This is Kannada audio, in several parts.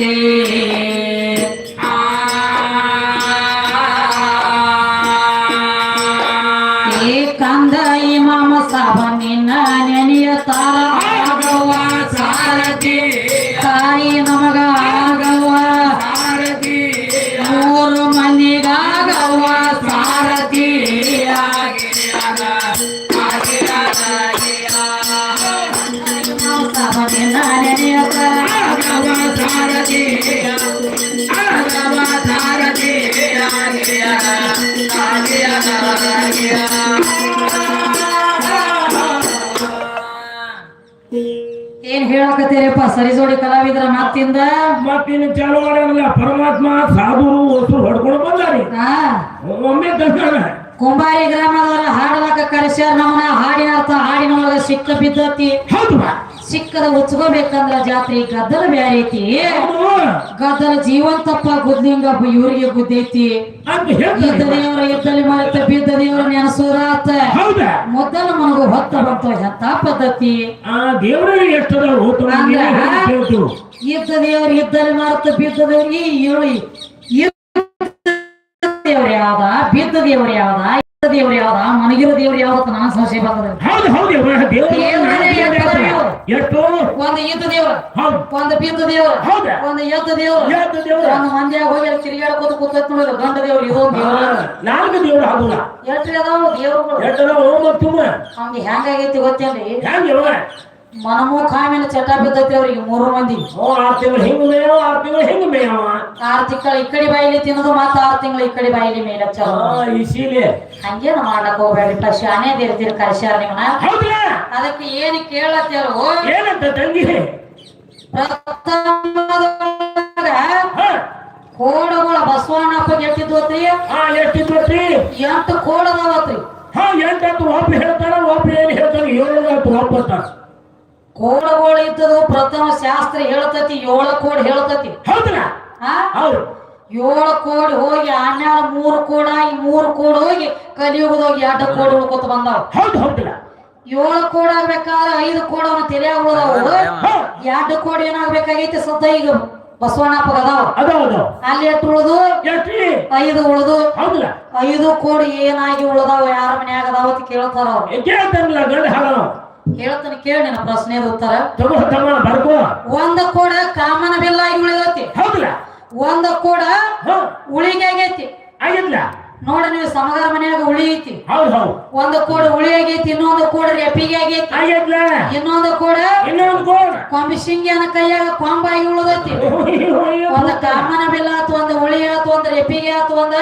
Yeah. ಏನ್ ಹೇಳಕತ್ತೀರಪ್ಪ? ಸರಿಜೋಡಿ ಕಲಾವಿದ್ರ ಮಾತಿಂದ? ಮತ್ತಿನ್ನು ಚಾಲು ಮಾಡಲ್ಲ ಪರಮಾತ್ಮ ಸಾಧುರು ಹೊಸರು ಹೊಡ್ಕೊಂಡು ಬಂದಾರಿ. ಒಮ್ಮೆ ತಂದಾನ ಕುಂಬಾರಿ ಗ್ರಾಮದವರ ಹಾಡಲಾಕ ಕರೆಸ್ಯಾರ. ನಮ್ಮನ ಹಾಡಿನ ಅರ್ಥ ಹಾಡಿನೊಳಗ ಸಿಕ್ಕ ಬಿದ್ದತಿ. ಹೌದು. ಸಿಕ್ಕದ ಉಚ್ಕೋಬೇಕಂದ್ರ ಜಾತ್ರೆ ಗದ್ದಲ ಬ್ಯಾರೆ ಐತಿ. ಗದ್ದಲ ಜೀವಂತಪ್ಪ ಗುದ್ಲಿಂಗ ಇವ್ರಿಗೆ ಗುದ್ದೈತಿ ಇದ್ದ ದೇವರ ಇದ್ದಲ್ಲಿ ಮರೆತ ಬಿದ್ದ ದೇವರ ನೆನಸೂರಾತ ಮೊದಲ ಮನಗು ಹೊತ್ತ ಬಂತು ಎಂತ ಪದ್ಧತಿ? ಇದ್ದ ದೇವ್ರ ಇದ್ದಲ್ಲಿ ಮಾರ್ತ ಬಿದ್ದ ದೇವ್ರಿಗೆ ಇಳಿ ದೇವ್ರ ಯಾವ್ದ? ಬಿದ್ದ ದೇವ್ರ ಯಾವ್ದ? ದೇವ್ರ ಯಾವ್ದ? ಮನಗಿರೋ ದೇವ್ರ ಯಾವ್ದ ನಾನು ಸಂಶಯ ಬರ್ತದೆ. ಹೌದು ಹೌದು ದೇವರು ದೇವ್ರೇ? ಎಷ್ಟು? ಒಂದು ದೇವ್ರ ಒಂದು ಬಿದ್ದ ದೇವ್ರ? ಒಂದು ಎದ್ದ ದೇವ್ರ. ದೇವ್ರ. ಒಂದು ಮಂದಿಯಾಗ ಹೋಗಿ ಅಲ್ಲಿ ತಿರುಗಾಡ್ಕೋತ ಕೂತೈತ್ ನೋಡಿದ್ರು ಗಂಡ ದೇವ್ರ ದೇವ್ರ. ನಾಲ್ಕು ದೇವರು ಆಗುಲ್ಲ ಎಷ್ಟ್ರಿ ಅದಾವ ದೇವ್ರುಗಳು? ಎಷ್ಟದಾವು ಮತ್ತು ತುಂಬ. ಅವ್ನಿಗೆ ಹೆಂಗಾಗೈತಿ ಗೊತ್ತೇನ್ರಿ? ಹೆಂಗ್ ಚಕ್ಕ ಚಟ ಬಿದ್ದೈತ್ರಿ ಅವ್ರಿಗೆ ಮೂರು ಮಂದಿ. ಆರು ತಿಂಗಳು ಹಿಂಗ್ ಮೇಯವ ಆರು ತಿಂಗಳು ಹಿಂಗ್ ಮೇಯವ ಆರು ತಿಂಗಳು ಈ ಕಡೆ ಬಾಯಿಲಿ ತಿನ್ನೋದು ಮತ್ತ ಆರು ತಿಂಗಳು ಈ ಕಡೆ ಬಾಯಿಲಿ ಮೇಲೆ ಆ, ಹಂಗೇನ ಮಾಡಕ್ ಹೋಗ್ಬೇಡಿಪ್ಪ ಶಾನೆ ದಿರ್ದಿರ್ ಕರ್ಸ್ಯಾರ ನಿಮ್ಮನ್ನ. ಅದಕ್ಕೆ ಏನ್ ಕೇಳತ್ತೇಳು ಏನಂತ ತಂಗಿ? ಕೋಡಗಳ ಬಸವಣ್ಣಪ್ಪ ಗೆಟ್ಟಿದ್ವತ್ರಿ ಹಾ ಎಷ್ಟಿದ್ರಿ ಎಂಟು ಕೋಡದವತ್ರಿ ಹಾ ಎಂಟು ಒಬ್ಬ ಹೇಳ್ತಾರ ಒಬ್ಬ ಏನ್ ಹೇಳ್ತಾರ? ಏಳು ಒಬ್ಬತ್ತ ಕೋಡಗಳು ಇದ್ದದು ಪ್ರಥಮ ಶಾಸ್ತ್ರ ಹೇಳ್ತತಿ ಏಳ ಕೋಡ್ ಹೇಳ್ತತಿ. ಹೌದಾ ಹಾ ಹೌದು. ಏಳು ಕೋಡಿ ಹೋಗಿ ಆಮ್ಯಾಲ ಮೂರು ಕೋಡ ಈ ಮೂರು ಕೋಡ್ ಹೋಗಿ ಕಲಿಯುಗದೋಗಿ ಎರಡು ಕೋಡ್ ಉಳ್ಕೊತ ಬಂದಾವ. ಹೌದು ಹೌದಿಲ್ಲ? ಏಳು ಕೋಡ್ ಆಗ್ಬೇಕಾದ್ರೆ ಐದು ಕೋಡ್ ಅವನ ತಲೆಯಾಗ ಉಳ್ದಾವು ಎರಡು ಕೋಡ್ ಏನಾಗ್ಬೇಕಾಗೈತಿ? ಸದ್ದ ಈಗ ಬಸವಣ್ಣಪ್ಪ ಅದಾವ. ಅಲ್ಲಿ ಎಷ್ಟು ಉಳಿದು? ಐದು ಉಳಿದು. ಐದು ಕೋಡ್ ಏನಾಗಿ ಉಳದಾವ ಯಾರ ಮನ್ಯಾಗ ಅದಾವ ಅಂತ ಕೇಳ್ತಾರ ಅವ್ರು. ಹೇಳ್ತಾನೆ ಕೇಳಿ ನನ್ನ ಪ್ರಶ್ನೆದ ಉತ್ತರ. ಬರ್ಕೋ. ಒಂದ ಕೋಡ ಕಾಮನ ಬಿಲ್ಲಾಗಿ ಉಳಿದೈತಿ. ಹೌದಿಲ್ಲ? ಒಂದ ಕೂಡ ಉಳಿಗೆ ಆಗೈತಿ. ಆಗಿಲ್ಲ ನೋಡ ನೀವು ಸಮಗಾರ ಮನ್ಯಾಗ ಉಳಿ ಐತಿ. ಹೌದು ಹೌದು. ಒಂದು ಕೂಡ ಉಳಿ ಆಗೈತಿ ಇನ್ನೊಂದು ಕೂಡ ರೆಪಿಗೆ ಆಗೈತಿ. ಆಗಿಲ್ಲ ಇನ್ನೊಂದು ಕೋಡ ಇನ್ನೊಂದು ಕೋಡ್? ಕೊಂಬಿಸಿಂಗಿಯನ ಕೈಯಾಗ ಕೊಂಬಾಗಿ ಉಳಿದೈತಿ. ಒಂದ್ ಕಾಮನ ಬಿಲ್ಲ ಆತು ಒಂದ್ ಉಳಿ ಆತು ಒಂದ ರೆಪಿಗೆ ಆತು ಒಂದ್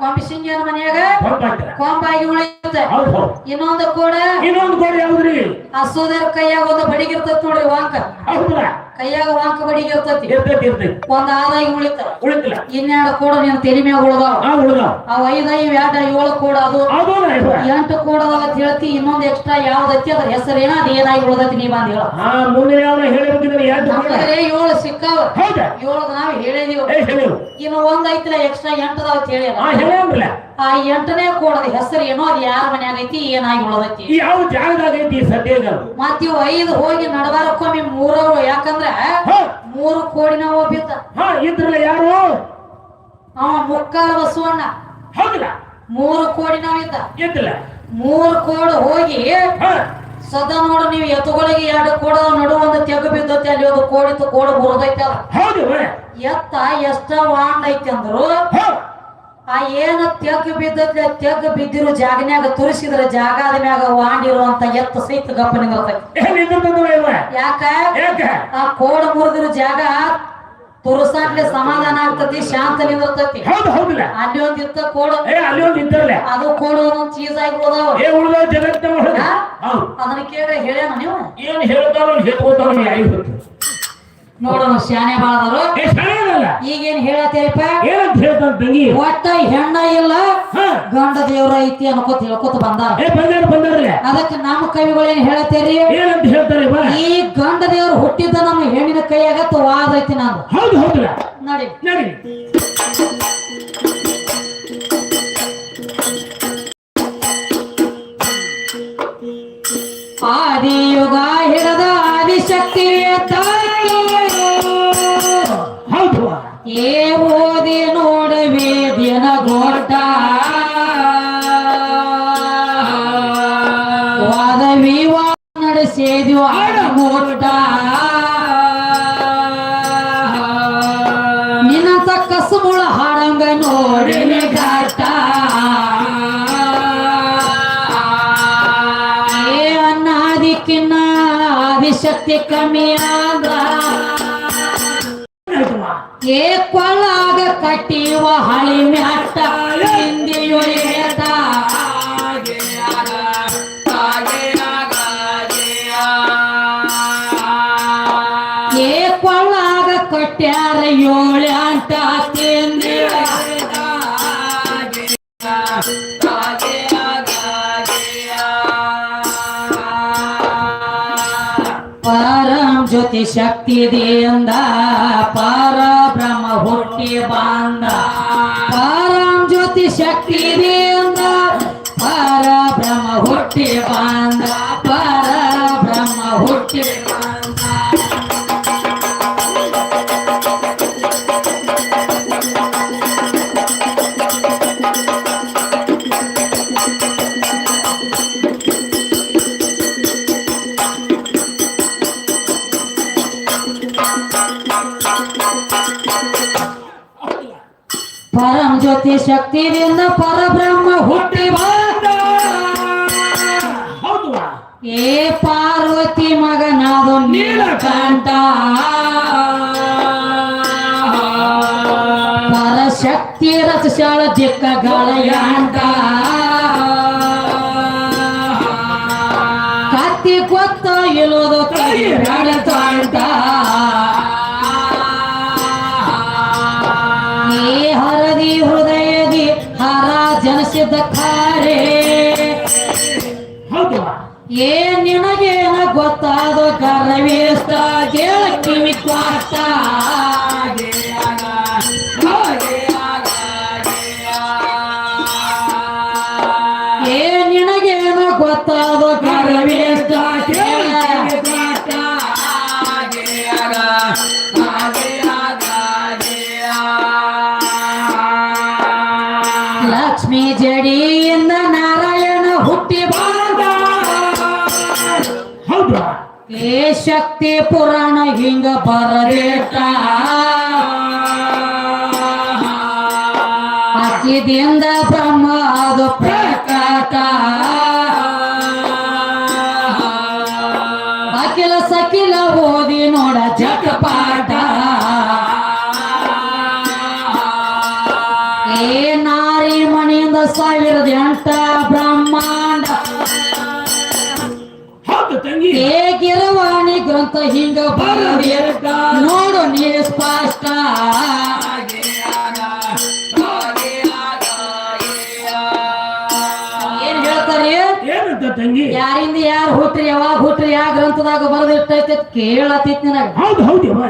ಹಾ ಮನೆಯಾಗ? ಕೊಂಬಾಗಿ ಉಳಿಯುತ್ತೆ. ಇನ್ನೊಂದು ಕೋಡ? ಇನ್ನೊಂದು ಕೋಡ್ ಯಾವ್ದ್ರಿ? ಹಸೋದರ ಕೈಯಾಗ ಒಂದು ಬಡಿಗಿರ್ತೈತಿ ನೋಡ್ರಿ ವಾಂಕ. ಕೈಯಾಗ ವಾಂಕ ಬಡಿಗಿರ್ತೈತಿ ಒಂದ್ ಆದಾಗಿ ಉಳಿತ ಉಳಿತಿಲ್ಲ. ಇನ್ನೆರಡು ಕೋಡ ನೀನು ತೆಲಿ ಮ್ಯಾಗ ಉಳ್ದಾವ. ಆ ಅವ್ ಐದ ಐದ್ ಎರಡ ಏಳು ಕೋಡ ಅದು. ಎಂಟು ಕೋಡದಾಗ ಅಂತ ಹೇಳ್ತಿ ಇನ್ನೊಂದ್ ಎಕ್ಸ್ಟ್ರಾ ಯಾವ್ದೈತಿ ಅದ್ರ ಹೆಸರೇನ ಅದ ಏನಾಗಿ ಉಳ್ದೈತಿ ನೀ ಅಂತ ಹೇಳ. ಆ ಕೋಡ್. ನಮ್ಗರೆ ಏಳು ಸಿಕ್ಕಾವ. ಏಳು ನಾವು ನಾವ್ ಹೇಳಿದೀವಿ. ಇನ್ನು ಒಂದ್ ಐತಿಲ್ಲ ಎಕ್ಸ್ಟ್ರಾ ಎಂಟದಾವ ಅಂತ ಹೇಳಿ ಹೇಳಂಗಿಲ್ಲ ಆ ಎಂಟನೇ ಕೋಣದ ಹೆಸರು ಏನೋ ಅದು ಯಾರ ಮನ್ಯಾಗ ಐತಿ ಏನಾಗಿ ಉಳದೈತಿ ಯಾವ ಜಾಗದಾಗ ಐತಿ ಸದ್ಯಗ ಮತ್ ಇವ್ ಐದು ಹೋಗಿ ನಡಬಾರಕ್ಕೊಮ್ಮೆ ಮೂರವ್ರು ಯಾಕಂದ್ರ ಮೂರು ಕೋಡಿನ ಬಿದ್ದ. ಹಾ ಇದ್ರಲ್ಲ ಯಾರು? ಅವ ಮುಕ್ಕಾಲ ಬಸವಣ್ಣ. ಹೌದಿಲ್ಲ? ಮೂರು ಕೋಡಿನ ಇದ್ದ. ಇದ್ದಿಲ್ಲ? ಮೂರು ಕೋಡ್ ಹೋಗಿ ಸದಾ ನೋಡು ನೀವು ಎತ್ತುಗಳಿಗೆ ಎರಡು ಕೋಡ ನಡು ಒಂದು ತೆಗ ಬಿದ್ದೈತಿ ಅಲ್ಲಿ ಒಂದು ಕೋಡಿತ್ತು ಕೋಡ ಮುರಿದೈತಿ ಅದ. ಎತ್ತ ಎಷ್ಟ ವಾಂಡ್ ಐತಿ ಅಂದ್ರು ಆ ಏನ ತೆಗ್ ಬಿದ್ದ ತೆಗ್ ಬಿದ್ದಿರೋ ಜಾಗನ್ಯಾಗ ತುರಿಸಿದ್ರ ಜಾಗದ ಮ್ಯಾಗ ವಾಂಡಿರುವಂತ ಎತ್ತ ಸಹಿತ ಗಪ್ಪ ನಿಂದಿರ್ತೈತಿ ಏನ್ ಇದ್ರದ್ದು ಯಾಕ? ಆ ಕೋಡ ಮುರಿದಿರೋ ಜಾಗ ತುರ್ಸಾಕ್ಲೆ ಸಮಾಧಾನ ಆಗ್ತತಿ ಶಾಂತ ನಿಂದಿರ್ತೈತಿ ಹೌದು ಹೌದಿಲ್ಲ. ಅಲ್ಲಿ ಒಂದ್ ಇತ್ತ ಕೋಡ. ಅಲ್ಲಿ ಒಂದ್ ಅದು ಕೋಡ ಒಂದೊಂದ್ ಚೀಸ್ ಆಗಿ ಉಳ್ದಾವ ಏ ಅದನ್ನ ಕೇಳ ಹೇಳ್ಯಾನ ನೀವು? ಏನ್ ಹೇಳ್ತಾರ ಹೇಳ್ಕೋತಾರ ಯಾರಿಗ್ ನೋಡೋಣ ಶಾನೆ ಬಾಳದವರು. ಈಗೇನ್ ಹೇಳತ್ತೇರಿಪ್ಪ ಏನಂತ ಹೇಳ್ತಾನ ತಂಗಿ? ಒಟ್ಟ ಹೆಣ್ಣ ಇಲ್ಲ ಗಂಡ ದೇವ್ರ ಐತಿ ಅನ್ಕೋತ ಹೇಳ್ಕೊತ ಬಂದಾರ. ಅದಕ್ಕೆ ನಮ್ಮ ಕವಿಗಳು ಏನ್ ಹೇಳತ್ತೇರಿ? ಏನಂತ ಹೇಳ್ತಾರೆ ಬಾ. ಈ ಗಂಡ ದೇವ್ರು ಹುಟ್ಟಿದ್ದ ನಮ್ಮ ಹೆಣ್ಣಿನ ಕೈಯಾಗ ವಾದ ಐತಿ ನಾನು ಹೌದು ಹೌದು. ನೋಡಿ. ನಡಿ. ಆದಿಯುಗ ಹಿಡದ ಆದಿಶಕ್ತಿ ತಾಯಿ. ಏ ಓದಿ ನೋಡವೆ ದಿನ ಗೋಟ ವಾದ ವಿವಾಹ ನಡೆಸಿದ್ವು ಆಡಮೋಟ ನಿನ್ನಂತ ಕಸುಮುಳ ಹಾಡಂಗ ನೋಡಿ ಘಾಟ ಏ ಅನ್ನಾದಿಕ್ಕಿನ್ನ ಆದಿಶಕ್ತಿ ಕಮ್ಮಿ ಕಟ್ಟ್ಯಾರ ಏಳು ಅಂತ ತಿಂದಿ ಪರಂ ಜ್ಯೋತಿ ಶಕ್ತಿದಿಂದ ಪರ ಬ್ರಹ್ಮ ಹುಟ್ಟಿ ಬಾಂದ. ಪರಂ ಜ್ಯೋತಿ ಶಕ್ತಿದಿಂದ ಪರ ಬ್ರಹ್ಮ ಹುಟ್ಟಿ ಬಾಂದ. ಪರ ಬ್ರಹ್ಮ ಹುಟ್ಟಿ ಜ್ಯೋತಿ ಶಕ್ತಿಯಿಂದ ಪರಬ್ರಹ್ಮ ಹುಟ್ಟಿ ಬಂದ. ಏ ಪಾರ್ವತಿ ಮಗನಾದು ನೀಲಕಂಠ ಪರಶಕ್ತಿ ರಥಶಾಳ ಚಿಕ್ಕ ಯಾಂಟ ಪುರಾಣ ಹಿಂಗ ಬರಬೇಕ ಅತಿದಿಂದ ಬ್ರಹ್ಮ ಅದು ಪ್ರಕಟ. ಅಖಿಲ ಸಕಿಲ ಓದಿ ನೋಡ ಜಟಪಾಟ ಏ ನಾರಿ ಮನೆಯಿಂದ ಸಾವಿರದ ಎಂಟ ಬ್ರಹ್ಮಾಂಡ. ಏ ಗ್ರಂಥ ಹಿಂಗ ಬರಬೇಕ ನೋಡು ನೀ ಸ್ಪಷ್ಟ ಏನ್ ಹೇಳ್ತಾರಿ? ಏನಂತ ತಂಗಿ? ಯಾರಿಂದ ಯಾರು ಹುಟ್ಟ್ರಿ ಯಾವಾಗ ಹುಟ್ಟ್ರಿ ಯಾವ ಗ್ರಂಥದಾಗ ಬರೆದಿಟ್ಟೈತಿ ಕೇಳತಿತ್ ನನಗೆ. ಹೌದು ಹೌದವ್ವ.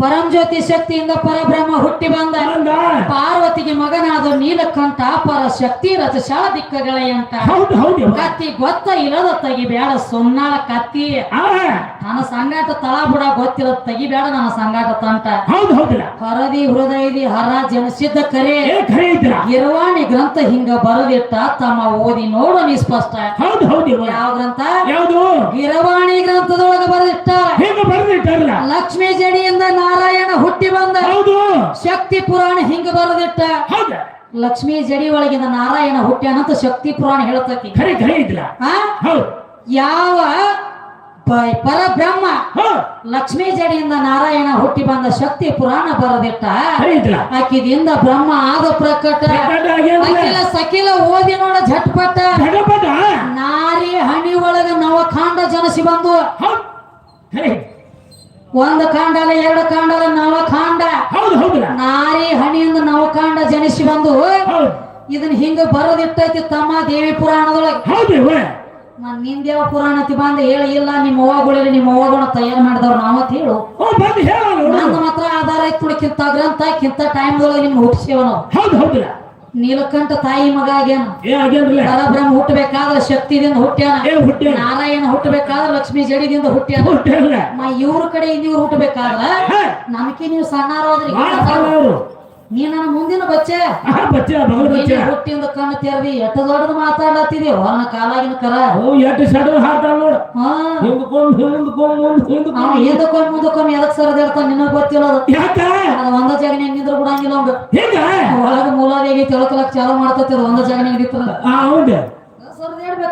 ಪರಂ ಜ್ಯೋತಿ ಶಕ್ತಿಯಿಂದ ಪರಬ್ರಹ್ಮ ಹುಟ್ಟಿ ಬಂದ. ಪಾರ್ವತಿಗೆ ಮಗನಾದ ನೀಲಕಂಠ ಪರ ಶಕ್ತಿ ಹೌದು ಹೌದವ್ವ. ಕತ್ತಿ ಗೊತ್ತ ಇಲ್ಲದ ತೆಗಿಬೇಡ ಸೊನ್ನಾಳ ಕತ್ತಿ. ನನ್ನ ಸಂಗಾತ ತಳ ಬುಡ ಗೊತ್ತಿಲ್ಲ ತೆಗಿಬೇಡ ನನ್ನ ಸಂಗಾತ ತಂಟ ಹರದಿ ಹೃದಯದಿ ಹರ ಜನಸಿದ್ಧ ಕರೆ. ಐತಿಲ್ಲ ಗ್ರಂಥ ಹಿಂಗ ಬರದಿಟ್ಟ ತಮ್ಮ ಓದಿ ನೋಡು ನೀ ಸ್ಪಷ್ಟ. ಯಾವ ಗ್ರಂಥ? ಗಿರವಾಣಿ ಗ್ರಂಥದೊಳಗ ಬರೆದಿಟ್ಟ ಲಕ್ಷ್ಮೀ ಜಡಿಯಿಂದ ನಾರಾಯಣ ಹುಟ್ಟಿ ಬಂದ ಹೌದು. ಶಕ್ತಿ ಪುರಾಣ ಹಿಂಗ ಬರದಿಟ್ಟ ಹೌದ. ಲಕ್ಷ್ಮೀ ಜಡಿ ಒಳಗಿಂದ ನಾರಾಯಣ ಹುಟ್ಟ್ಯಾನಂತ ಶಕ್ತಿ ಪುರಾಣ ಹೇಳ್ತತಿ. ಖರೆ ಖರೆ ಐತಿಲ್ಲ ಆ? ಹೌದು. ಯಾವ ಪರಬ್ರಹ್ಮ ಲಕ್ಷ್ಮೀ ಜಡಿಯಿಂದ ನಾರಾಯಣ ಹುಟ್ಟಿ ಬಂದ ಶಕ್ತಿ ಪುರಾಣ ಬರದಿಟ್ಟ ಆಕಿದಿಂದ ಬ್ರಹ್ಮ ಆದ ಪ್ರಕಟ. ಅಖಿಲ ಸಕಿಲ ಓದಿ ನೋಡ ಝಟ್ಪಟ. ನಾರಿ ಹಣಿ ಒಳಗ ನವಖಾಂಡ ಜನಸಿ ಬಂದು ಒಂದು ಕಾಂಡಲ ಎರಡು ಕಾಂಡಲ್ಲ ನವ ಕಾಂಡ. ಹೌದು ಹೌದು ನಾರಿ ಹಣಿಯಿಂದ ನವಕಾಂಡ ಜನಿಸಿ ಬಂದು ಇದನ್ನ ಹಿಂಗ ಬರೋದಿಟ್ಟೈತಿ ತಮ್ಮ ದೇವಿ ಪುರಾಣದೊಳಗೆ. ಹೌದು ನಾನ್ ನಿಂದೇವ ಪುರಾಣ ಬಂದು ಹೇಳಿ ಇಲ್ಲ ನಿಮ್ಮ ಅವ್ವಗಳಿಲ್ಲ ನಿಮ್ಮ ಅವ್ವಗಳನ್ನ ತಯಾರು ಮಾಡಿದವ್ರು ನಾವತ್ ಹೇಳು. ಬಂದು ನನ್ನ ಮಾತ್ರ ಆಧಾರ ಐತ್ ಕಿಂತ ಗ್ರಂಥ ಕಿಂತ ಟೈಮ್ದೊಳಗೆ ನಿಮ್ಗೆ ಹುಟ್ಟಿಸೇವ ನಾವು. ಹೌದು ಹೌದಿಲ್ಲ ನೀಲಕಂಠ ತಾಯಿ ಮಗ ಆಗ್ಯಾನ. ಏ ಆಗ್ಯಾನ್ರಲ್ಲ? ಪರಬ್ರಹ್ಮ ಹುಟ್ಟಬೇಕಾದ್ರೆ ಶಕ್ತಿದಿಂದ ಹುಟ್ಟ್ಯಾನ. ಏ ಹುಟ್ಟ್ಯಾನ. ನಾರಾಯಣ ಹುಟ್ಟಬೇಕಾದ್ರೆ ಲಕ್ಷ್ಮೀ ಜಡಿದಿಂದ ಹುಟ್ಟ್ಯಾನ. ಇವ್ರ ಕಡೆ ಇವ್ರು ಹುಟ್ಟಬೇಕಾದ್ರ ನಮಕಿ ನಮ್ಗೆ ನೀವು ಸಣ್ಣಾರೋದ್ರಿ ಸಣ್ಣವ್ರು. ನೀ ನನ್ನ ಮುಂದಿನ ಬಚ್ಚೆ. ಬಚ್ಚ? ನೀನೇ ಹುಟ್ಟಿಂದ ಕಣ್ಣು ತೆರದಿ ಎಟ್ಟ ದೊಡ್ಡದು ಕಾಲಾಗಿನ ಕರ. ಓ ಎಷ್ಟು ಸಡನ್ ಹಾಡ್ತಾವ ನೋಡು. ಹಾ. ಹಿಂದ್ಕೊಂಡ್ ಹಿಂದ್ಕೊಂಡ್ ಮುಂದ್ ಹಿಂದ್ಕೊಂಡ್ ಎದಕ್ ಸರದಿರ್ತಾನ ನಿನಗ್ ಗೊತ್ತಿಲ್ಲ ಯಾಕ? ಒಂದ ಜಾಗನ್ಯಾಗ ನಿಂದ್ರ ಬಿಡಂಗಿಲ್ಲ ಅವಂಗ ಹಿಂಗ? ಒಳಗ ಮೂಲಾದೇವಿ ತಿಳ್ಕೊಳಕ್ ಚಾಲು ಮಾಡ್ತೈತಿ ಒಂದ ಜಾಗನ್ಯಾಗ ನಿಂತ್ರ ಆ ಹೌದು?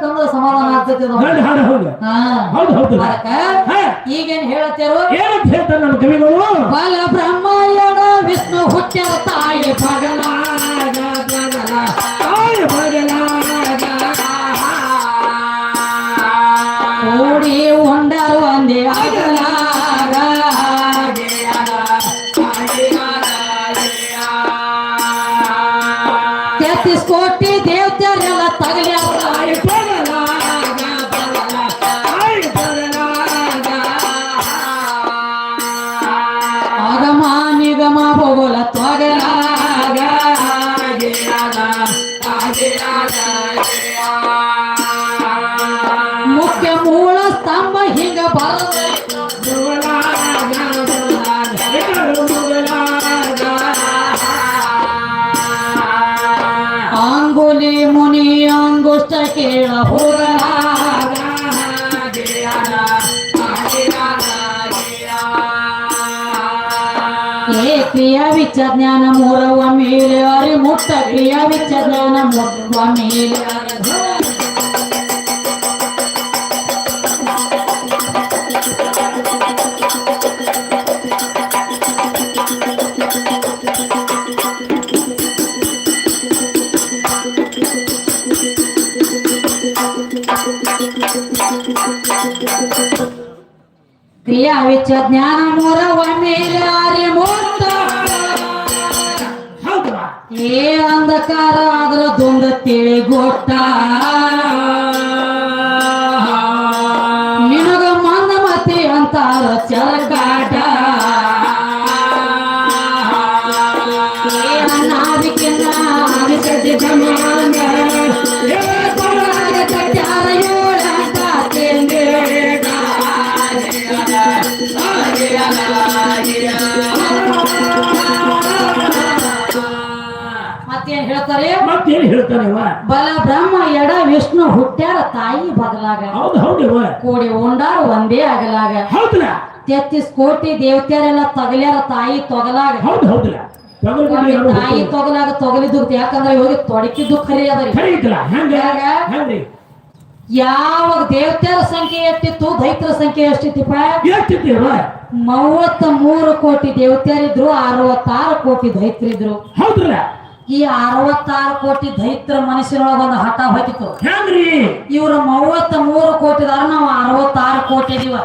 ಸರದೇಡ್ಬೇಕಂದ್ರ ಸಮಾಧಾನ ಆಗ್ತೈತಿ ಹೌದು ಹೌದು. ಈಗೇನ್ ಹೇಳತ್ತೇರು ಏನಂತ ಹೇಳ್ತಾರೆ ಕವಿಗಳು? ಬಲ ಬ್ರಹ್ಮಾಯಣ ವಿಷ್ಣು ಹುಟ್ಟ್ಯಾರ ತಾಯಿ ಭಗಲ ಕ್ರಿಯಾ ವಿಚ್ಚ ಜ್ಞಾನ ಮೂರವ ಮೇಲೆ ಅರಿ ಮುಕ್ತ ಕ್ರಿಯಾ ವಿಚ್ಚ ಜ್ಞಾನ ಮೂರವ ಮೇಲೆ ಕ್ರಿಯಾ ವಿಚ್ಚ ಜ್ಞಾನ ಮೂರ ಒಮ್ಮೆಲೆ ಮುಕ್ತ ಹೌದಾ ಏ ಅಂಧಕಾರ ಆದ್ರ ದೊಂದ ತಿಳಿ ಗೊಟ್ಟ ಮತ್ತೇನ್ ಹೇಳ್ತಾನೆ ಬಲ ಬ್ರಹ್ಮ ಎಡ ವಿಷ್ಣು ಹುಟ್ಟ್ಯಾರ ತಾಯಿ ಬದಲಾಗ. ಹೌದು ಹೌದು ಕೂಡಿ ಉಂಡಾರ ಒಂದೇ ಆಗಲಾಗ. ಹೌದಲ್ಲ ತೆತ್ತಿಸ್ ಕೋಟಿ ದೇವತೆಯರೆಲ್ಲ ತಗಲ್ಯಾರ ತಾಯಿ ತೊಗಲಾಗ. ಹೌದು ಹೌದಲ್ಲ ತಾಯಿ ತೊಗಲಾಗ ತೊಗಲಿದ್ದು ಯಾಕಂದ್ರೆ ಹೋಗಿ ತೊಡಕಿದ್ದು ಖರಿ ಅದರಿ? ಹೆಂಗ್ರಿ? ಯಾವಾಗ ದೇವತೆಯರ ಸಂಖ್ಯೆ ಎಷ್ಟಿತ್ತು? ದೈತ್ರ ಸಂಖ್ಯೆ ಎಷ್ಟಿತ್ತಿಪ್ಪ? ಎಷ್ಟಿತ್ತು ಮೂವತ್ತ ಮೂರು ಕೋಟಿ ದೇವತೆಯರಿದ್ರು ಅರವತ್ತಾರು ಕೋಟಿ ದೈತ್ರಿದ್ರು ಹೌದಲ್ಲ ಈ ಅರವತ್ತಾರು ಕೋಟಿ ದೈತ್ರ ಮನಸ್ಸಿನೊಳಗ ಒಂದು ಹಠ ಹೋಗಿತ್ತು ಹೆಂಗ್ರಿ ಇವ್ರ ಮೂವತ್ತ ಮೂರು ಕೋಟಿದಾರ ನಾವು ಅರವತ್ತಾರು ಕೋಟಿ ಇದೀವ.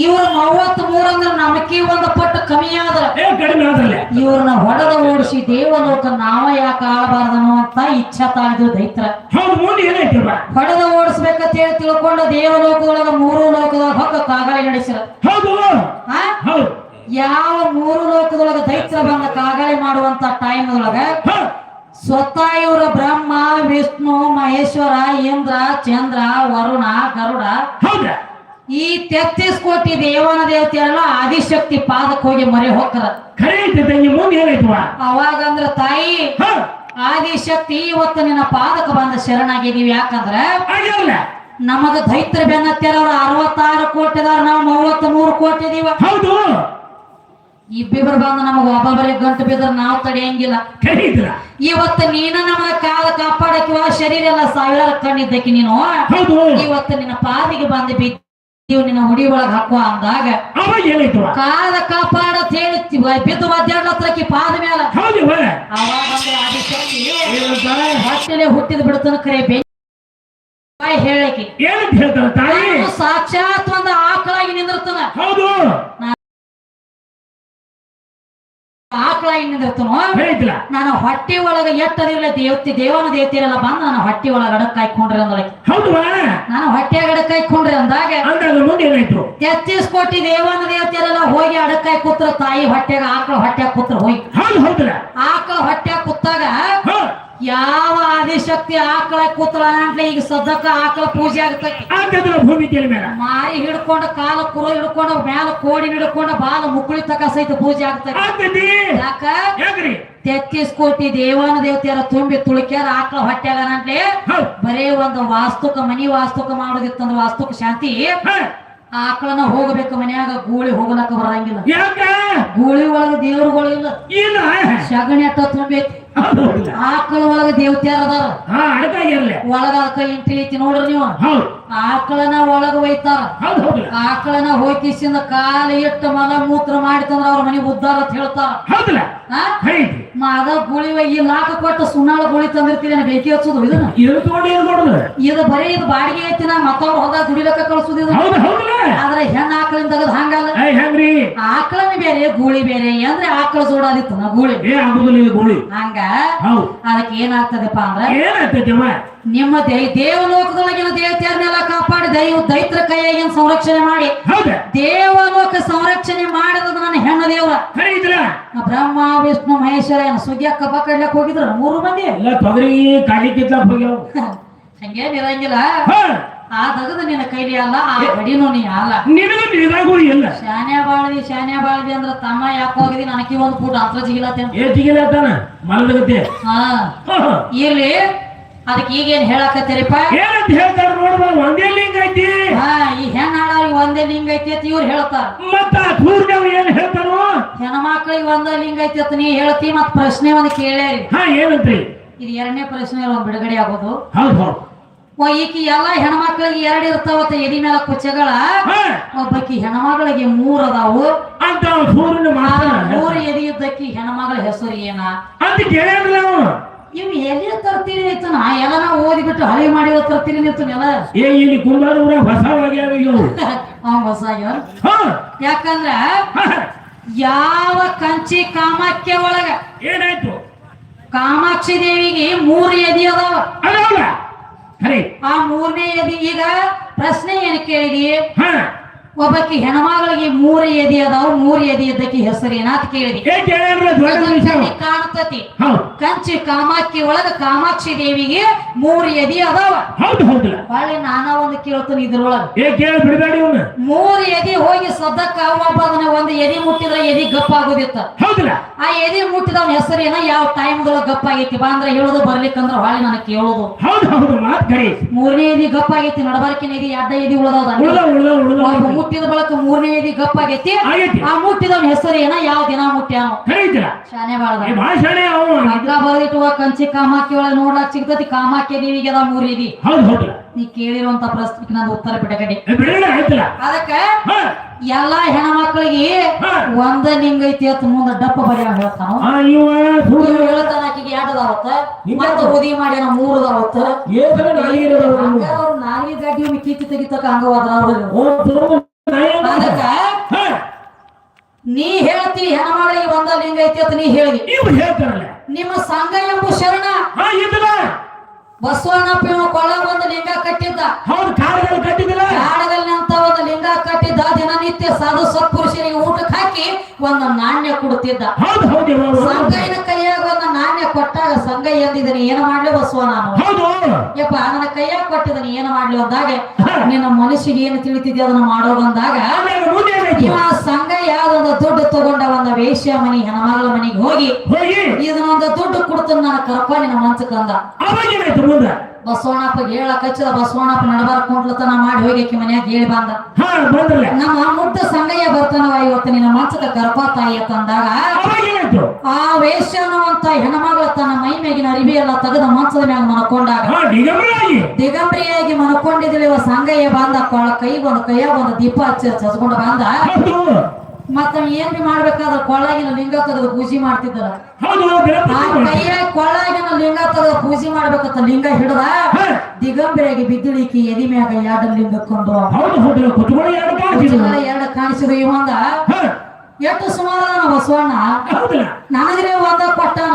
ಇವ್ರ ಮೂವತ್ತ್ ಮೂರ ಅಂದ್ರೆ ನಮಕಿ ಒಂದು ಪಟ್ಟು ಕಮ್ಮಿ ಆದ್ರ. ಇವ್ರನ್ನ ಹೊಡೆದ ಓಡಿಸಿ ದೇವಲೋಕ ನಾವ ಯಾಕೆ ಆಳಬಾರ್ದನು ಅಂತ ಇಚ್ಛಾ ತಾಳಿದ್ರು ದೈತ್ರ ಹೊಡೆದ ಓಡಿಸ್ಬೇಕಂತ ಹೇಳಿ ತಿಳ್ಕೊಂಡು ದೇವಲೋಕದೊಳಗ ಮೂರು ಲೋಕದೊಳಗ ಹೊಕ್ಕ ಕಾಗಳಿ ನಡೆಸಿರ ಯಾವ ಮೂರು ಲೋಕದೊಳಗ ದೈತ್ರ ಬಂದ ಕಾಗಳೆ ಮಾಡುವಂತ ಟೈಮ್ ಒಳಗ ಸ್ವತಃ ಇವರ ಬ್ರಹ್ಮ ವಿಷ್ಣು ಮಹೇಶ್ವರ ಇಂದ್ರ ಚಂದ್ರ ವರುಣ ಗರುಡ ಹೌದ? ಈ ತೆತ್ತಿಸ್ ಕೋಟಿ ದೇವನ ದೇವತೆಯಲ್ಲ ಆದಿಶಕ್ತಿ ಪಾದಕ್ಕೆ ಹೋಗಿ ಮರೆ ಹೋಗ್ತಾರ. ಅವಾಗಂದ್ರ ಅವಾಗ ಅಂದ್ರ ತಾಯಿ ಆದಿಶಕ್ತಿ ಇವತ್ತು ನಿನ್ನ ಪಾದಕ ಬಂದ ಶರಣಾಗಿದೀವಿ ಯಾಕಂದ್ರ ನಮಗ ದೈತ್ರ ಬೆನ್ನತ್ಯಾರ ಅವ್ರ ಅರವತ್ತಾರು ಕೋಟಿದಾರ ನಾವು ಮೂವತ್ತ್ ಮೂರು ಕೋಟಿ ಇದೀವ ಹೌದು. ಇಬ್ಬಿಬ್ರು ಬಂದು ನಮಗ ಒಬ್ಬೊಬ್ಬರಿಗೆ ಗಂಟು ಬಿದ್ರ ನಾವು ತಡೆಯಂಗಿಲ್ಲ. ಇವತ್ತು ನೀನ ನಮಗ ಕಾಲ ಕಾಪಾಡಕ್ಕೆ ಶರೀರ ಎಲ್ಲ ಸಾವಿರ ಕಣ್ಣಿದ್ದಕ್ಕೆ ನೀನು. ಇವತ್ತು ನಿನ್ನ ಪಾದಿಗೆ ಬಂದು ಬಿದ್ದು ನಿನ್ನ ಹುಡಿ ಒಳಗ ಹಾಕುವ ಅಂದಾಗ ಕಾಲ ಕಾಪಾಡ ಹೇಳಿ ಬಿದ್ದು ಒದ್ದಾಡ್ಲತ್ರಕ್ಕೆ ಪಾದ ಮೇಲೆ ಹೊಟ್ಟೆಲೆ ಹುಟ್ಟಿದ ಬಿಡ್ತಾನ ಕರೆ ಬಾಯ್ ಹೇಳಕ್ಕೆ. ಸಾಕ್ಷಾತ್ ಒಂದು ಆಕಳಾಗಿ ನಿಂದಿರ್ತಾನ. ಹೌದು. ನಿಂದಿರ್ತಾನೋ? ಖರೆ ಐತಿಲ್ಲ ನಾನು ಹೊಟ್ಟೆ ಒಳಗ ಎಟ್ಟದಿಲ್ಲ ದೇವತಿ ದೇವನ ದೇವತಿರಲ್ಲ ಬಂದು ನಾನು ಹೊಟ್ಟೆ ಒಳಗ ಅಡಕ್ ಕಾಯ್ಕೊಂಡ್ರಿ ಅಂದಳಕ್ಕೆ ಹೌದು ನಾನು ಹೊಟ್ಟೆ ಅಡಕ್ ಕಾಯ್ಕೊಂಡ್ರಿ ಅಂದಾಗ. ಏನಾಯ್ತು? ತೆತ್ತೀಸ್ ಕೋಟಿ ದೇವನ ದೇವತಿರಲ್ಲ ಹೋಗಿ ಅಡಕ್ ಕೂತ್ರ ತಾಯಿ ಹೊಟ್ಟೆಗ ಆಕಳ ಹೊಟ್ಟೆ ಕುತ್ರ ಹೋಗಿ ಹೌದು ಹೌದಲ್ಲ ಆಕಳ ಹೊಟ್ಟೆ ಕುತ್ತಾಗ ಯಾವ ಆದಿಶಕ್ತಿ ಆಕಳ ಕೂತಳ ಅಂತ ಈಗ ಸದ್ಯಕ್ಕ ಆಕಳ ಪೂಜೆ ಆಗ್ತೈತಿ. ಭೂಮಿ ತಲೆ ಮೇಲೆ. ಮಾರಿ ಹಿಡ್ಕೊಂಡ ಕಾಲ ಕುರ ಹಿಡ್ಕೊಂಡ ಮ್ಯಾಲ ಕೋಡಿ ಹಿಡ್ಕೊಂಡು ಬಾಲ ಮುಕ್ಕಳಿ ತಕ ಸಹಿತ ಪೂಜೆ ಆಗ್ತೈತಿ. ಆಗ್ತೈತಿ ಯಾಕ? ತೆತ್ತಿಸ್ ಕೋಟಿ ದೇವಾನ ದೇವತೆಯರ ತುಂಬಿ ತುಳಕ್ಯಾರ ಆಕಳ ಹೊಟ್ಯಾಗ ಅಂದ್ರೆ ಬರೇ ಒಂದು ವಾಸ್ತುಕ ಮನಿ ವಾಸ್ತುಕ ಮಾಡೋದಿತ್ತಂದ್ರ ವಾಸ್ತುಕ ಶಾಂತಿ. ಆಕಳನ ಹೋಗಬೇಕು ಮನ್ಯಾಗ ಗೂಳಿ ಹೋಗ್ಲಕ್ಕ ಬರಂಗಿಲ್ಲ. ಗೂಳಿ ಒಳಗ ದೇವ್ರುಗಳು ಇಲ್ಲ. ಶಗಣಿ ಅಟ್ಟ ತುಂಬೈತಿ. ಹೌದಿಲ್ಲ. ಆಕಳ ಒಳಗ ದೇವತೆ ಅದಾರ. ಹಾ ಅಡಕಾಗಿರ್ಲಿ ಒಳಗ ಆಕಳ ಇಂಟಿಲಿತಿ ನೋಡ್ರಿ ನೀವು. ಹೌದ್. ಆಕಳನ ಒಳಗ ಒಯ್ತಾರ. ಹೌದು ಹೌದು. ಆಕಳನ ಹೋಯ್ಕಿಸಿಂದ ಕಾಲ ಇಟ್ಟ ಮಲ ಮೂತ್ರ ಮಾಡಿತಂದ್ರ ಅವ್ರ ಮನೆ ಉದ್ದಾರ ಅಂತ ಹೇಳ್ತಾರ. ಮಗ ಅದ ಗುಳಿ ಈ ಲಾಕ ಕೊಟ್ಟು ಸುಣ್ಣಾಳ ಗುಳಿ ತಂದಿರ್ತೀನಿ ನಾನು ಬೇಕಿ ಹಚ್ಚೋದು ಇದನ್ನ ಇದು ತಗೊಂಡು ಬರೀ ಇದು ಬಾಡಿಗೆ ಐತಿ ನಾ ಮತ್ತವ್ರ ಹೋದಾಗ ದುಡಿಲಕ್ಕ ಕಳ್ಸುದು ಇದು. ಹೌದು ಹೌದಿಲ್ಲ ಆದ್ರೆ ಹೆಣ್ಣ ಆಕಳಿಂದ ತೆಗದ್ ಹಂಗಲ್ಲ. ಏ ಹೆಂಗ್ರಿ? ಆಕಳನ ಬೇರೆ ಗೂಳಿ ಬೇರೆ. ಅಂದ್ರೆ ಆಕಳ ಜೋಡಾದಿತ್ತು ನಾ ಗೂಳಿ? ಏ ಆಗುದಿಲ್ಲ ಇದು ಗೋಳಿ. ಹಂಗ? ಹೌದ್. ಅದಕ್ಕೆ ಏನಾಗ್ತದಪ್ಪ ಅಂದ್ರ ನಿಮ್ಮ ದೇ ದೇವಲೋಕದೊಳಗಿನ ದೇವತೆಯನ್ನೆಲ್ಲ ಕಾಪಾಡಿ ದೈವ ದೈತ್ರ ಕೈಯಾಗಿನ ಸಂರಕ್ಷಣೆ ಮಾಡಿ. ದೇವಲೋಕ ಸಂರಕ್ಷಣೆ ಮಾಡಿದ ನನ್ನ ಹೆಣ್ಣ ದೇವ್ರ. ಬ್ರಹ್ಮ ವಿಷ್ಣು ಮಹೇಶ್ವರ ಏನು ಸುಗ್ಗಿಯ ಕಬ್ಬ ಕಡ್ಲಕ್ ಹೋಗಿದ್ರು? ಮೂರು ಮಂದಿ? ತೊಗರಿ ಕಾಲಿ ಕಿತ್ಲಾಕ್ ಹೋಗ್ಯಾವ. ಹಂಗೇನ್ ಇರಂಗಿಲ್ಲ. ಆ ತಗದು ನಿನ್ನ ಕೈಲಿ ಅಲ್ಲ ಆ ಗಡಿನೂ ನೀ ಅಲ್ಲ. ನಿನಗೂ ಇಲ್ಲ. ಶಾನ್ಯ ಬಾಳ್ದಿ ಶಾನ್ಯ ಬಾಳ್ದಿ ಅಂದ್ರ ತಮ್ಮ ಯಾಕೆ ಹೋಗಿದಿ ನನಗೆ ಒಂದು ಫುಟ್ ಅಂತ. ಜಿಗಿಲತ್ತೆ ಏ ಜಿಗಿಲತ್ತಾನ ಮಲದಗತ್ತೆ ಹಾ. ಇರ್ಲಿ. ಅದಕ್ಕೆ ಈಗೇನ್ ಹೇಳಕತ್ತೀರಿಪ್ಪ? ಏನಂತ ಹೇಳ್ತಾರ ನೋಡ್ಬಾ ಒಂದೇ ಲಿಂಗ ಐತಿ. ಹಾ ಈ ಹೆಣ್ಣು ಹಾಳಾಗಿ ಒಂದೇ ಲಿಂಗ ಐತಿ ಅಂತ ಇವ್ರು ಹೇಳ್ತಾರ. ಮತ್ತ ಪೂರ್ವ ಏನ್ ಹೇಳ್ತಾರೋ? ಹೆಣ್ಮಕ್ಳಿಗೆ ಒಂದೇ ಲಿಂಗ ಐತಿ ಅಂತ ನೀ ಹೇಳ್ತಿ ಮತ್ ಪ್ರಶ್ನೆ ಒಂದು ಕೇಳ್ಯಾರಿ. ಹಾ ಏನಂತ್ರಿ? ಇದು ಎರಡನೇ ಪ್ರಶ್ನೆ ಒಂದ್ ಬಿಡುಗಡೆ ಆಗೋದು. ಹೌದು ಈಕಿ ಎಲ್ಲಾ ಹೆಣ್ಮಕ್ಳಿಗೆ ಎರಡು ಇರ್ತಾವತ್ತ ಎದಿ ಮೇಲೆ ಕುಚ್ಚಗಳ? ಒಬ್ಬಕಿ ಹೆಣ್ಮಗಳಿಗೆ ಮೂರ್ ಅದಾವು. ಅಂತ ಮೂರು ಎದಿ ಇದ್ದಕ್ಕಿ ಹೆಣ್ಮಗಳ ಹೆಸರು ಏನ? ಅಂತ ಕೇಳಿದ್ರಲ್ಲ ಅವ ಇವ್ ಎಲ್ಲಿ ತರ್ತೀರಿ ನಿಂತು? ನಾ ಎಲ್ಲ ಓದಿಬಿಟ್ಟು ಹಳಿ ಮಾಡಿ ತರ್ತೀರಿ ನಿಂತು ಎಲ್ಲ ಏ ಇಲ್ಲಿ ಕುಂಬಾರ ಹೊಸ ಆಗ್ಯಾವ ಇವರು ಅವ್ ಹೊಸ ಆಗ್ಯಾವ. ಯಾಕಂದ್ರ ಯಾವ ಕಂಚಿ ಕಾಮಾಕ್ಯ ಒಳಗ? ಏನಾಯ್ತು? ಕಾಮಾಕ್ಷಿ ದೇವಿಗೆ ಮೂರು ಎದಿ ಅದಾವ. ಆ ಮೂರನೇ ಎದಿ ಈಗ ಪ್ರಶ್ನೆ ಏನ್ ಕೇಳಿದಿ? ಒಬ್ಬಕಿ ಹೆಣ್ಮಗಳಿಗೆ ಮೂರು ಎದಿ ಅದಾವ ಮೂರು ಎದಿ ಇದ್ದಕ್ಕಿ ಹೆಸರು ಏನಾತ್ ಕೇಳಿದಿ? ಕಾಣ್ತತಿ. ಕಂಚಿ ಕಾಮಾಕ್ಷಿ ಒಳಗ ಕಾಮಾಕ್ಷಿ ದೇವಿಗೆ ಮೂರು ಎದಿ ಅದಾವ. ಬಾಳೆ ನಾನ ಒಂದು ಕೇಳ್ತೀನಿ ಇದ್ರೊಳಗ. ಮೂರು ಎದಿ ಹೋಗಿ ಸದ್ದಕ್ಕ ಒಬ್ಬ ಅದನ್ನ ಒಂದು ಎದಿ ಮುಟ್ಟಿದ್ರೆ ಎದಿ ಗಪ್ಪ ಆಗೋದಿತ್ತ. ಆ ಎದಿ ಮುಟ್ಟಿದವನ ಹೆಸರು ಏನ ಯಾವ ಟೈಮ್ದೊಳಗ ಗಪ್ಪ ಆಗೈತಿ ಬಾ ಅಂದ್ರೆ ಹೇಳೋದು ಬರ್ಲಿಕ್ಕಂದ್ರ ಹೊಳ್ಳಿ ನನಗೆ ಕೇಳೋದು. ಮೂರನೇ ಎದಿ ಗಪ್ಪ ಆಗೈತಿ ನಡಬಾರಕಿನ ಎದಿ ಅಡ್ಡ ಎದಿ ಉಳದ ಮುಟ್ಟಿದ ಬಳಕ ಮೂರನೇ ಎದಿ ಗಪ್ಪ ಆಗೈತಿ. ಆಗೈತಿ. ಆ ಮುಟ್ಟಿದವನ ಹೆಸರು ಏನ? ಯಾವ ದಿನ ಮುಟ್ಟ್ಯಾನ ಖರೆ ಐತಿಲ್ಲ ಶಾನೆ ಏ ಭಾಳ ಶಾಣೆ ಅವ ಹಗ್ಗ ಬರೆದಿಟ್ಟುವ ಕಂಚಿ ಕಾಮಾಕಿ ಒಳಗೆ ನೋಡ್ಲಾಕ್ ಸಿಗ್ತತಿ ಕಾಮಾಕಿ ದೇವಿಗೆ ಅದ ಮೂರ್ ಎದಿ ಹೌದು ಹೌದಿಲ್ಲ ನೀ ಕೇಳಿರುವಂತ ಪ್ರಶ್ನೆಗೆ ನಾನು ಉತ್ತರ ಬಿಡಗಡೆ ಏ ಬಿಡಲ್ಲ ಅದಕ್ಕ ಹಾ. ಎಲ್ಲಾ ಹೆಣ್ಮಕ್ಳಿಗೆ ಹಾ. ಒಂದ ಲಿಂಗ ಐತಿ ಅಂತ ಮುಂದ ಡಪ್ಪ ಬರೆಯ ಹೇಳ್ತಾನ ಆ ಇವ ಸೂರ್ಯ ಇವ್ರು ಹೇಳ್ತಾನ? ಆಕಿಗೆ ಎರಡದಾವತ್ತ ಮತ್ತೆ ಉದಿ ಹಂಗ ಅವ್ರು ನಾಲ್ಗೆ ಗಾಡಿ ಒಮ್ಮೆ ಕಿತ್ತಿ ತೆಗಿತಕ್ಕ ಅವ್ರು. ಓ ನಾಯಿ ಅದ. ಅದಕ್ಕ ನೀ ಹೇಳ್ತಿ ಹೆಣ್ಮಗಳಿಗೆ ಒಂದ ಲಿಂಗ ಐತಿ ಅಂತ ನೀ ಹೇಳಿ. ನೀವು ಹೇಳ್ತಾರಲ್ಲ. ನಿಮ್ಮ ಸಂಘ ಎಂಬ ಶರಣ. ಹಾ ಇದ್ದಲ್ಲ ಬಸವಣ್ಣಪ್ಪ ಕೊಳ ಕೊಳ್ಳ ಒಂದು ಲಿಂಗ ಕಟ್ಟಿದ್ದ. ಹೌದು ಕಾಡುಗಳು ಕಟ್ಟಿದಿಲ್ಲ ಕಾಡದಲ್ಲಿ ಅಂತ ಒಂದು ಲಿಂಗ ಕಟ್ಟಿದ್ದ. ದಿನನಿತ್ಯ ಸಾಧು ಸತ್ಪುರುಷರಿಗೆ ಊಟಕ್ಕೆ ಹಾಕಿ ಒಂದು ನಾಣ್ಯ ಕೊಡುತ್ತಿದ್ದ. ಹೌದು ಹೌದು ಇವ- ಕೈಯಾಗ ಕೊಟ್ಟಾಗ ಸಂಘ ಎಂದಿದ್ದೀನಿ ಏನು ಮಾಡ್ಲಿ ಬಸವ ನಾನು? ಹೌದು. ಯಪ್ಪ ನನ್ನ ಕೈಯಾಗ ಕೊಟ್ಟಿದ್ದೀನಿ ಏನು ಮಾಡ್ಲಿ ಅಂದಾಗ? ನಿನ್ನ ಮನುಷ್ಯಗೆ ಏನು ತಿಳಿತಿದ್ದೆ ಅದನ್ನ ಮಾಡೋ ಬಂದಾಗ ಸಂಘ ಯಾವ್ದೊಂದು ದುಡ್ಡು ತಗೊಂಡ ಒಂದು ವೇಶ್ಯ ಮನಿ ಹೆಣಮಗಳ ಮನೆಗೆ ಹೋಗಿ ಇದನ್ನೊಂದು ದುಡ್ಡು ಕೊಡ್ತಾನ ನನ್ನ ಕರಪ್ಪ ನಿನ್ನ ಮಂಚಕ್ಕೆ ಬಸವಣ್ಣಪ್ಪ ಹೇಳ ಹಚ್ಚದ ಬಸವಣ್ಣಪ್ಪ ನಡಬಾರ ಕುಂಟ್ಲತನ ಮಾಡಿ ಹೋಗಿ ಮನ್ಯಾಗ ಹೇಳಿ ಬಂದ. ನಮ್ಮ ಮುಟ್ಟ ಸಂಗಯ್ಯ ಬರ್ತಾನವ ಇವತ್ತು ನಿನ್ನ ಮಂಚಕ ಗರ್ಭ ತಾಯಿ ತಂದಾಗ. ಆ ವೇಷ ಅನ್ನುವಂತ ಹೆಣ್ಮಗಳ ತನ್ನ ಮೈ ಮೇಗಿನ ಅರಿವಿ ಎಲ್ಲ ತೆಗೆದ ಮಂಚದ ಮ್ಯಾಗ ಮನಕೊಂಡಾಗ. ದಿಗಂಬರಿಯಾಗಿ ಮನ್ಕೊಂಡಿದ್ದಿಲ್ಲ ಇವ ಸಂಗಯ್ಯ ಬಂದ ಕೊಳ ಕೈ ಬಂದ ಕೈಯ ಬಂದು ದೀಪ ಹಚ್ಚಿ ಹಚ್ಕೊಂಡು ಬಂದ. ಮತ್ತ ಏನ್ ಬಿ ಮಾಡ್ಬೇಕಾದ್ರ ಕೊಳ್ಳಾಗಿನ ಲಿಂಗ ತರದ ಪೂಜೆ ಮಾಡ್ತಿದ್ದಲ್ಲ ಕೈಯಾಗ ಕೊಳ್ಳಾಗಿನ ಲಿಂಗ ತರದ ಪೂಜೆ ಮಾಡ್ಬೇಕಂತ ಲಿಂಗ ಹಿಡದ. ದಿಗಂಬರಿಯಾಗಿ ಬಿದ್ದಿಳಿಕಿ ಎದಿ ಮ್ಯಾಗ ಎರಡು ಲಿಂಗ ಕೊಂಡು ಎರಡು ಕಾಣಿಸಿದ್ರು ಎರಡು ಕಾಣಿಸಿದ. ಇವಂಗ ಹಾ. ಎಷ್ಟು ಸುಮಾರು ಬಸವಣ್ಣ? ನನಗ್ರೆ ಒಂದ ಕೊಟ್ಟಾನ.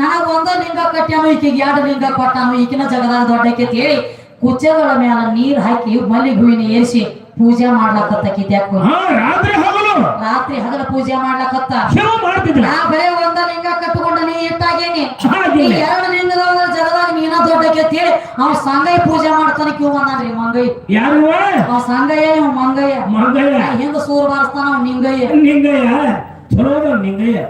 ನನಗ ಒಂದ ಲಿಂಗ ಕಟ್ಟಾನು ಈಕಿಗೆ ಎರಡು ಲಿಂಗ ಕೊಟ್ಟಾನು. ಈಕಿನ ಜಗದಾಗ ದೊಡ್ಡಕ್ಕೆ ಹೇಳಿ ಕುಚ್ಚಗಳ ಮ್ಯಾಲ ನೀರ್ ಹಾಕಿ ಮಲ್ಲಿಗೆ ಹೂವಿನ ಏರಿಸಿ ಪೂಜೆ ಮಾಡ್ಲಕತ್ತ ಹಾ ರಾತ್ರಿ ಹಗಲು. ರಾತ್ರಿ ಹಗಲ ಪೂಜೆ ಮಾಡ್ಲಕತ್ತ. ಶಿವ ಮಾಡ್ತಿದ್ರ ನಾ ಬರೇ ಒಂದ ಲಿಂಗ ಕಟ್ಟಕೊಂಡ ನೀ ಇಟ್ಟಾಗೇನಿ. ಈ ಎರಡು ಲಿಂಗದೊಳಗ ಜಗದಾಗ ನೀನ ದೊಡ್ಡಕ್ಕೆ ಹೇಳಿ ಅವ ಸಂಗಯ್ಯ ಪೂಜೆ ಮಾಡ್ತಾನ ಕ್ಯೂ ಬಂದಾನ್ರಿ ಮಂಗಯ್ಯ. ಯಾರು ಅವ ಸಂಗಯ್ಯ ಇವ ಮಂಗಯ್ಯ. ಮಂಗಯ್ಯ. ಹಿಂದ ಸೂರ್ ಬಾರಿಸ್ತಾನ ಅವ ನಿಂಗಯ್ಯ. ನಿಂಗಯ್ಯ. ಚಲೋ ನಿಂಗಯ್ಯ.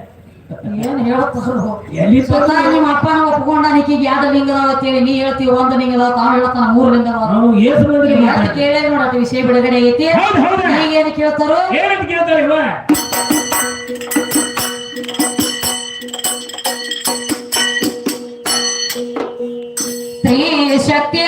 ಏನ್ ಹೇಳ್ತಾರೋ ಎಲ್ಲಿ ಸ್ವತಃ ನಿಮ್ಮ ಅಪ್ಪನ ಒಪ್ಕೊಂಡ ನಿಕ್ಕಿಗೆ ಎರಡು ಲಿಂಗದಾವ ಅಂತೇಳಿ ನೀ ಹೇಳ್ತೀವಿ ಒಂದು ಲಿಂಗದಾವ ತಾವ್ ಹೇಳ್ತಾನ ಮೂರು ಲಿಂಗದಾವ ನಾವು ಏಸು ಮಂದಿ ಎಷ್ಟು ಕೇಳೇ ನೋಡಟ್ಟ ವಿಷಯ ಬಿಡುಗಡೆ ಐತಿ. ಕೇಳ್ತಾರೋ? ಏನಂತ ಕೇಳ್ತಾರೆ ಇವ? ಶಕ್ತಿ